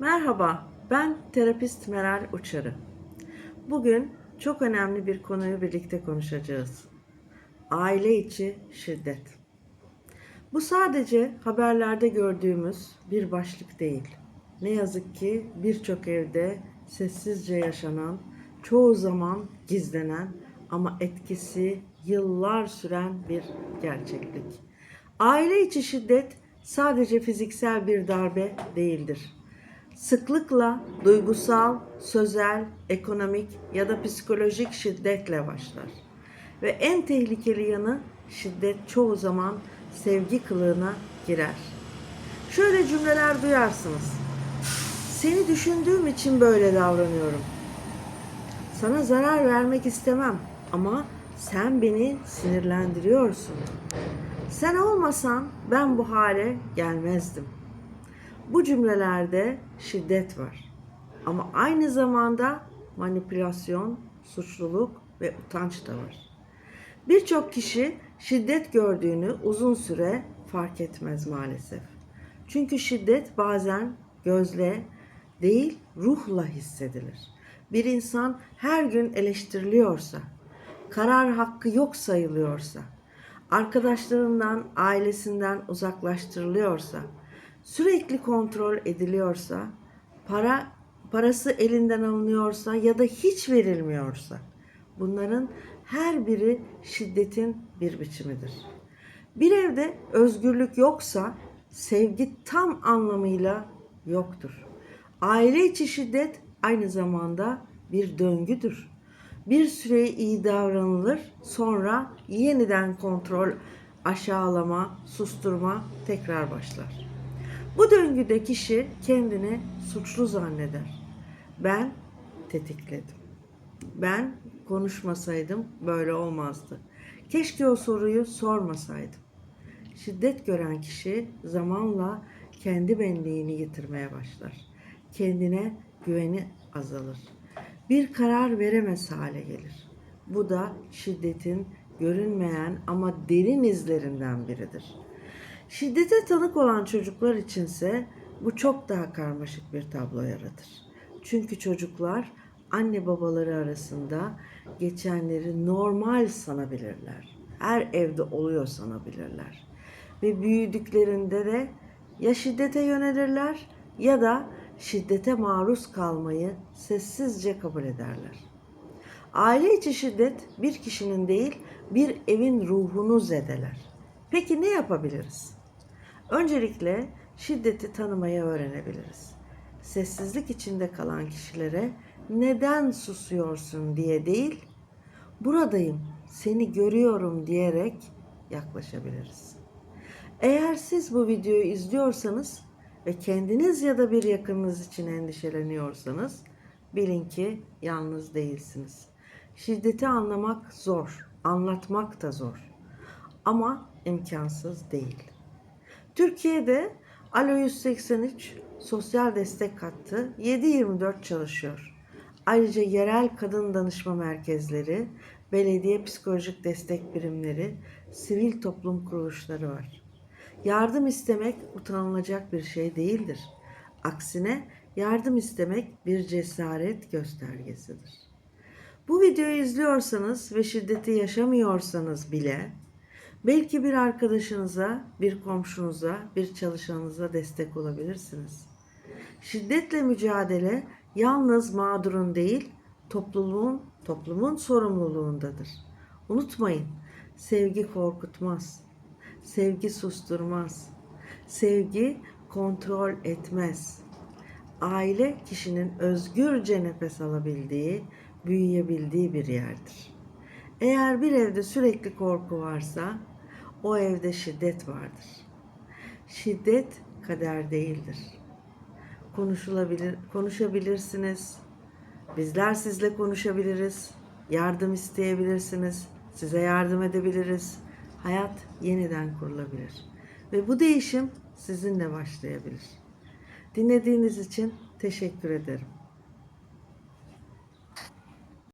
Merhaba, ben terapist Meral Uçarı. Bugün çok önemli bir konuyu birlikte konuşacağız. Aile içi şiddet. Bu sadece haberlerde gördüğümüz bir başlık değil. Ne yazık ki birçok evde sessizce yaşanan, çoğu zaman gizlenen ama etkisi yıllar süren bir gerçeklik. Aile içi şiddet sadece fiziksel bir darbe değildir. Sıklıkla duygusal, sözel, ekonomik ya da psikolojik şiddetle başlar. Ve en tehlikeli yanı şiddet çoğu zaman sevgi kılığına girer. Şöyle cümleler duyarsınız. Seni düşündüğüm için böyle davranıyorum. Sana zarar vermek istemem ama sen beni sinirlendiriyorsun. Sen olmasan ben bu hale gelmezdim. Bu cümlelerde şiddet var. Ama aynı zamanda manipülasyon, suçluluk ve utanç da var. Birçok kişi şiddet gördüğünü uzun süre fark etmez maalesef. Çünkü şiddet bazen gözle değil ruhla hissedilir. Bir insan her gün eleştiriliyorsa, karar hakkı yok sayılıyorsa, arkadaşlarından, ailesinden uzaklaştırılıyorsa, sürekli kontrol ediliyorsa, para parası elinden alınıyorsa ya da hiç verilmiyorsa bunların her biri şiddetin bir biçimidir. Bir evde özgürlük yoksa sevgi tam anlamıyla yoktur. Aile içi şiddet aynı zamanda bir döngüdür. Bir süre iyi davranılır, sonra yeniden kontrol, aşağılama, susturma tekrar başlar. Bu döngüde kişi kendini suçlu zanneder. Ben tetikledim. Ben konuşmasaydım böyle olmazdı. Keşke o soruyu sormasaydım. Şiddet gören kişi zamanla kendi benliğini yitirmeye başlar. Kendine güveni azalır. Bir karar veremez hale gelir. Bu da şiddetin görünmeyen ama derin izlerinden biridir. Şiddete tanık olan çocuklar içinse bu çok daha karmaşık bir tablo yaratır. Çünkü çocuklar anne babaları arasında geçenleri normal sanabilirler. Her evde oluyor sanabilirler. Ve büyüdüklerinde de ya şiddete yönelirler ya da şiddete maruz kalmayı sessizce kabul ederler. Aile içi şiddet bir kişinin değil bir evin ruhunu zedeler. Peki ne yapabiliriz? Öncelikle şiddeti tanımayı öğrenebiliriz. Sessizlik içinde kalan kişilere neden susuyorsun diye değil, buradayım, seni görüyorum diyerek yaklaşabiliriz. Eğer siz bu videoyu izliyorsanız ve kendiniz ya da bir yakınınız için endişeleniyorsanız bilin ki yalnız değilsiniz. Şiddeti anlamak zor, anlatmak da zor. Ama imkansız değil. Türkiye'de Alo 183 sosyal destek hattı 7-24 çalışıyor. Ayrıca yerel kadın danışma merkezleri, belediye psikolojik destek birimleri, sivil toplum kuruluşları var. Yardım istemek utanılacak bir şey değildir. Aksine yardım istemek bir cesaret göstergesidir. Bu videoyu izliyorsanız ve şiddeti yaşamıyorsanız bile belki bir arkadaşınıza, bir komşunuza, bir çalışanınıza destek olabilirsiniz. Şiddetle mücadele yalnız mağdurun değil, topluluğun, toplumun sorumluluğundadır. Unutmayın, sevgi korkutmaz. Sevgi susturmaz. Sevgi kontrol etmez. Aile kişinin özgürce nefes alabildiği, büyüyebildiği bir yerdir. Eğer bir evde sürekli korku varsa o evde şiddet vardır. Şiddet kader değildir. Konuşulabilir, konuşabilirsiniz. Bizler sizle konuşabiliriz. Yardım isteyebilirsiniz. Size yardım edebiliriz. Hayat yeniden kurulabilir. Ve bu değişim sizinle başlayabilir. Dinlediğiniz için teşekkür ederim.